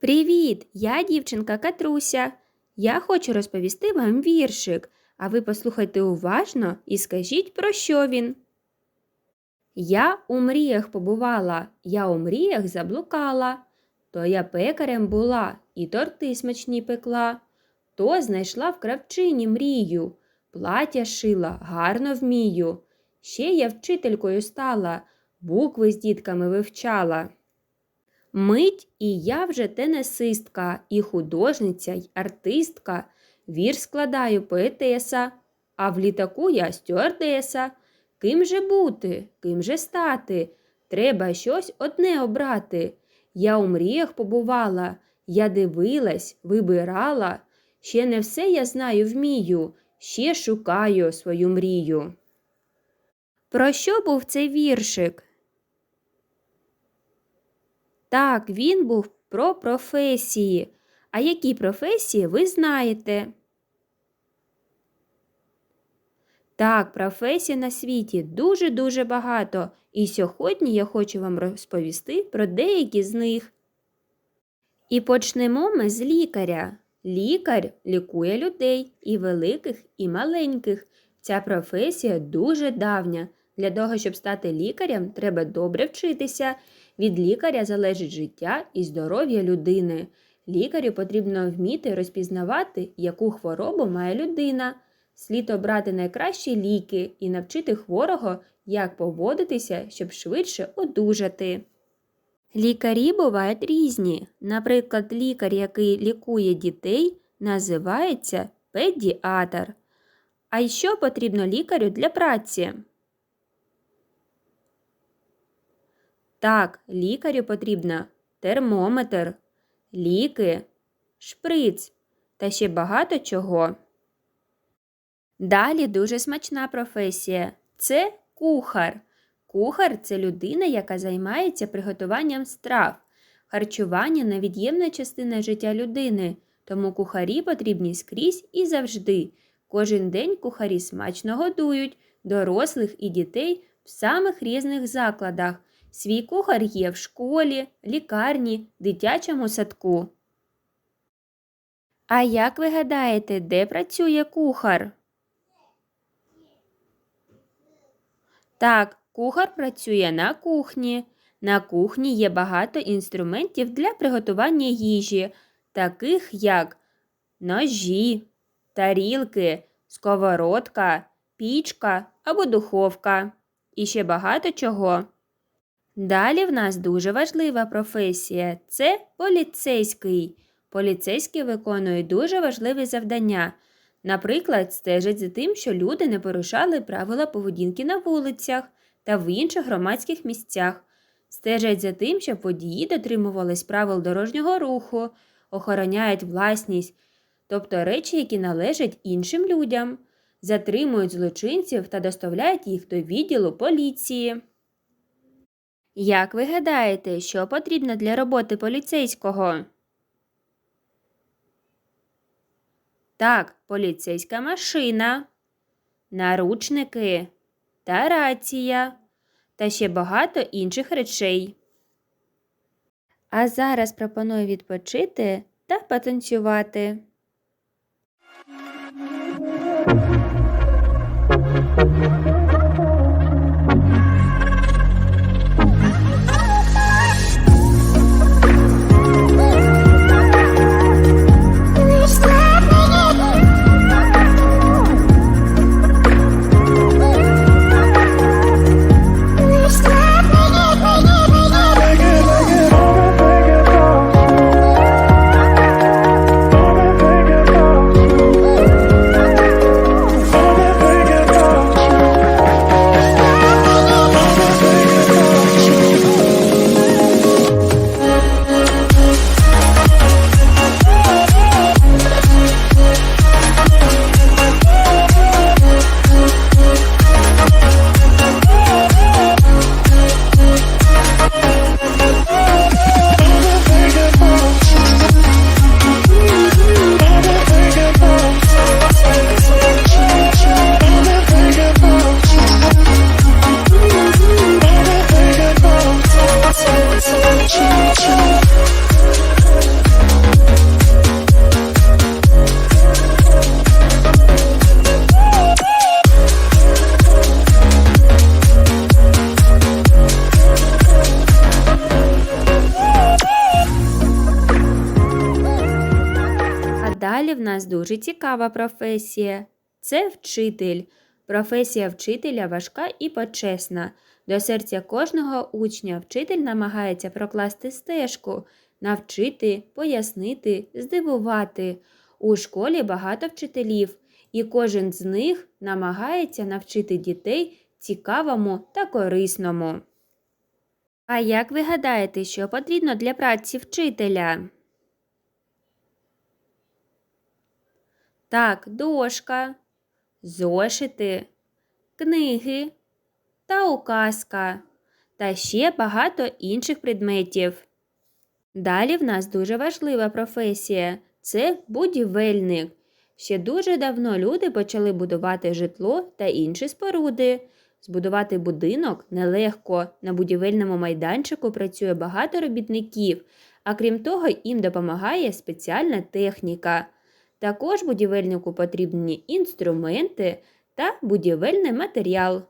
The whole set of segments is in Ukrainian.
Привіт! Я дівчинка Катруся. Я хочу розповісти вам віршик, а ви послухайте уважно і скажіть, про що він. Я у мріях побувала, я у мріях заблукала. То я пекарем була і торти смачні пекла. То знайшла в кравчині мрію, плаття шила, гарно вмію. Ще я вчителькою стала, букви з дітками вивчала. Мить і я вже тенесистка, і художниця, й артистка. Вір складаю поетеса, а в літаку я стюардеса. Ким же бути, ким же стати? Треба щось одне обрати. Я у мріях побувала, я дивилась, вибирала. Ще не все я знаю вмію, ще шукаю свою мрію. Про що був цей віршик? Так, він був про професії. А які професії ви знаєте? Так, професій на світі дуже-дуже багато, і сьогодні я хочу вам розповісти про деякі з них. І почнемо ми з лікаря. Лікар лікує людей і великих, і маленьких. Ця професія дуже давня. Для того, щоб стати лікарем, треба добре вчитися. Від лікаря залежить життя і здоров'я людини. Лікарю потрібно вміти розпізнавати, яку хворобу має людина. Слід обрати найкращі ліки і навчити хворого, як поводитися, щоб швидше одужати. Лікарі бувають різні. Наприклад, лікар, який лікує дітей, називається педіатр. А що потрібно лікарю для праці? Так, лікарю потрібно термометр, ліки, шприц та ще багато чого. Далі дуже смачна професія це кухар. Кухар це людина, яка займається приготуванням страв. Харчування невід'ємна частина життя людини, тому кухарі потрібні скрізь і завжди. Кожен день кухарі смачно годують дорослих і дітей в самих різних закладах. Свій кухар є в школі, лікарні, дитячому садку. А як ви гадаєте, де працює кухар? Так, кухар працює на кухні. На кухні є багато інструментів для приготування їжі, таких як ножі, тарілки, сковородка, пічка або духовка. І ще багато чого. Далі в нас дуже важлива професія це поліцейський. Поліцейські виконують дуже важливі завдання. Наприклад, стежать за тим, що люди не порушали правила поведінки на вулицях та в інших громадських місцях, стежать за тим, щоб водії дотримувались правил дорожнього руху, охороняють власність, тобто речі, які належать іншим людям, затримують злочинців та доставляють їх до відділу поліції. Як ви гадаєте, що потрібно для роботи поліцейського? Так, поліцейська машина, наручники та рація та ще багато інших речей. А зараз пропоную відпочити та потанцювати. Thank you. Нас дуже цікава професія. Це вчитель. Професія вчителя важка і почесна. До серця кожного учня вчитель намагається прокласти стежку, навчити, пояснити, здивувати. У школі багато вчителів, і кожен з них намагається навчити дітей цікавому та корисному. А як ви гадаєте, що потрібно для праці вчителя? Так, дошка, зошити, книги та указка та ще багато інших предметів. Далі в нас дуже важлива професія це будівельник. Ще дуже давно люди почали будувати житло та інші споруди. Збудувати будинок нелегко. На будівельному майданчику працює багато робітників, а крім того, їм допомагає спеціальна техніка. Також будівельнику потрібні інструменти та будівельний матеріал.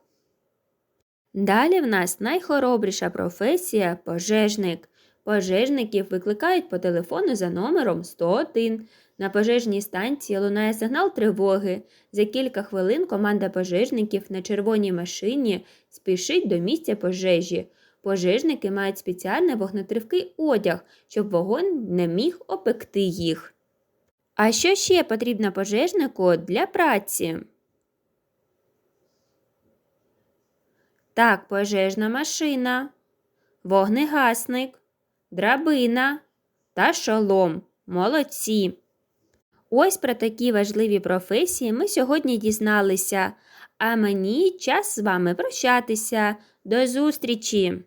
Далі в нас найхоробріша професія пожежник. Пожежників викликають по телефону за номером 101. На пожежній станції лунає сигнал тривоги. За кілька хвилин команда пожежників на червоній машині спішить до місця пожежі. Пожежники мають спеціальний вогнетривкий одяг, щоб вогонь не міг опекти їх. А що ще потрібно пожежнику для праці? Так, пожежна машина, вогнегасник, драбина та шолом. Молодці! Ось про такі важливі професії ми сьогодні дізналися. А мені час з вами прощатися. До зустрічі!